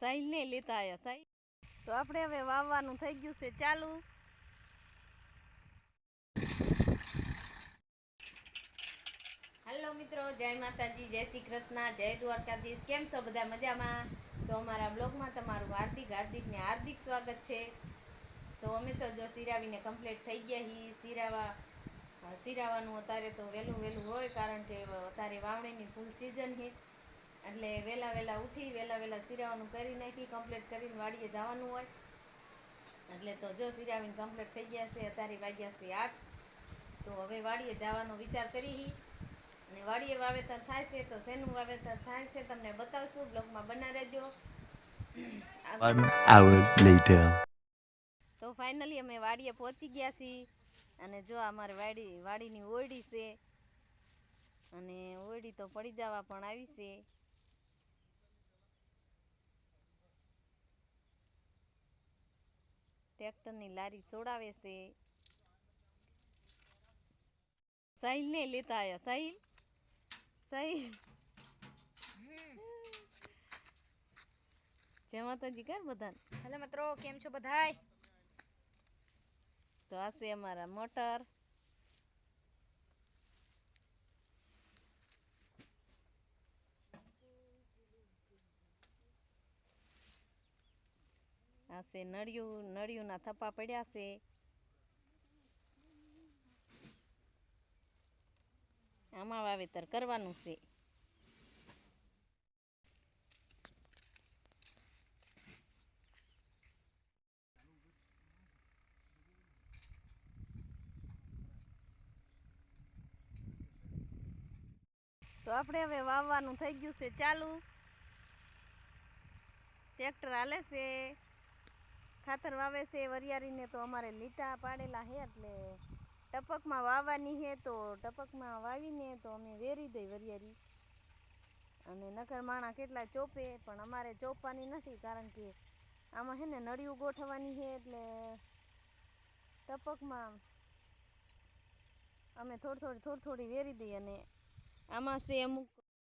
સાહિલ ને લેતા આવ્યા સાહિલ તો આપણે હવે વાવવાનું થઈ ગયું છે, ચાલુ. હેલો મિત્રો, જય માતાજી, જય શ્રી કૃષ્ણ, જય દ્વારકાધીશ. કેમ છો બધા મજામાં? તો અમારા બ્લોગમાં તમારું હાર્દિક હાર્દિક ને હાર્દિક સ્વાગત છે. તો અમે તો જો સિરાવીને કમ્પ્લીટ થઈ ગયા હી. સિરાવા સિરાવાનું અત્યારે તો વહેલું વહેલું હોય કારણ કે અત્યારે વાવણીની ફૂલ સિઝન છે એટલે વહેલા વહેલા ઉઠી વહેલા વહેલા સિરાવાનું કરી નાખી કમ્પ્લીટ કરીને વાડીએ જવાનું હોય. એટલે તો જો સિરાવીને કમ્પ્લીટ થઈ ગયા છે અત્યારે વાગ્યા છે આઠ. તો હવે વાડીએ જવાનો વિચાર કરી અને વાડીએ વાવેતર થાય છે તો શેનું વાવેતર થાય છે તમને બતાવશું. બ્લોગમાં બના રહેજો. One hour later. તો ફાઇનલી અમે વાડીએ પહોંચી ગયા છીએ. અને જો અમારી વાડી વાડીની ઓરડી છે. અને ઓરડી તો પડી જવા પણ આવી છે. ટ્રેક્ટરની લારી સોડાવે છે. સાહિલ ને લેતા આવ્યા સાહિલ? સાહિલ? જય માતાજી કર બધા હેલો મિત્રો કેમ છો બધાય? તો આ છે અમારા મોટર. છે નળિયું, નળિયુંના થપ્પા પડ્યા છે. આમાં વાવેતર કરવાનું છે. તો આપણે હવે વાવવાનું થઈ ગયું છે ચાલુ. ટ્રેક્ટર હાલે છે. ખાતર વાવે છે વરિયાળીને તો અમારે લીટા પાડેલા છે, એટલે ટપકમાં વાવવાની છે, તો ટપકમાં વાવીને તો અમે વેરી દઈ વરિયાળી. અને નકર માણા કેટલા ચોપે, પણ અમારે ચોપવાની નથી, કારણ કે આમાં છે ને નળિયું ગોઠવવાની છે, એટલે ટપકમાં અમે થોડી થોડી થોડી થોડી વેરી દઈએ અને આમાં છે અમુક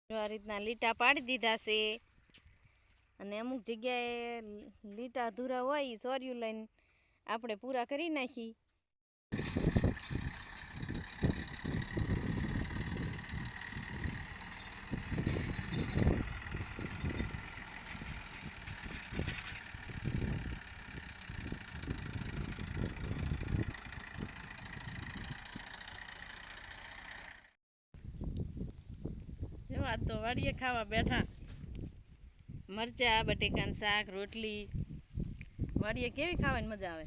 આ રીતના લીટા પાડી દીધા છે. અને અમુક જગ્યાએ લીટા અધૂરા હોય એ સોર્યું લઈને આપણે પૂરા કરી નાખી. આ તો વાડીએ ખાવા બેઠા. મરચા બટેકાનું શાક રોટલી. વાડીએ કેવી ખાવાની મજા આવે?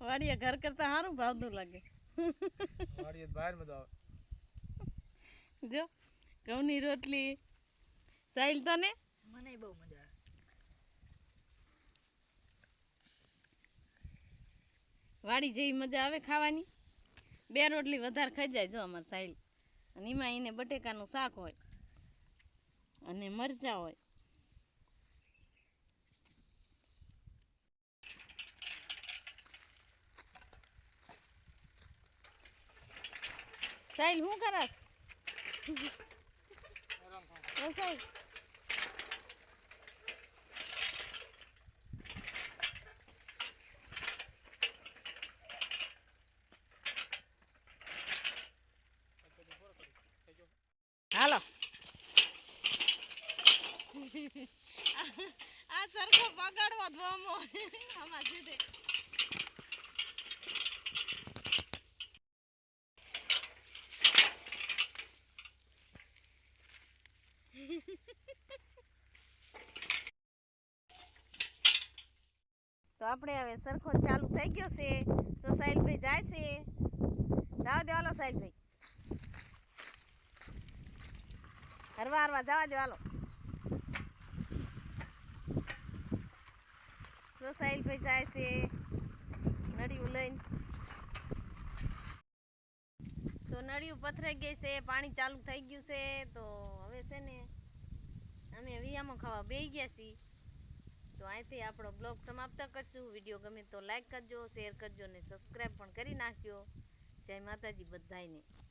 વાડીએ ઘર કરતા સારું ભાવતું લાગે. વાડીએ બહાર મજા આવે. જો ઘઉંની રોટલી સાહિલ તને? મને બહુ મજા આવે. વાડી જેવી મજા આવે ખાવાની? બે રોટલી વધારે ખાઈ જાય જો અમારે સાહિલ. અને એમાં એને બટેકાનું શાક હોય અને મરચા હોય. સાહિલ શું કરસ સાહિલ હાલો આ સરખો બગાડવો ધોમો. આમાં સીધે તો આપણે હવે સરખો ચાલુ થઈ ગયો છે. તો સાહિલભાઈ જાય છે. જાવ દે, હાલો સાહિલભાઈ. હરવા હરવા જવા દેવાલો તો સાહિલભાઈ જાય છે. નળિયું લઈને. તો નળિયું પથરાઈ ગઈ છે, પાણી ચાલુ થઈ ગયું છે. તો હવે છે ને, અમે વિયામાં ખાવા બેસી ગયા છીએ. તો અહીંથી આપણો બ્લોગ સમાપ્ત કરશું. વીડિયો ગમે તો લાઈક કરજો, શેર કરજો ને સબસ્ક્રાઈબ પણ કરી નાખજો. જય માતાજી બધાયને. બાય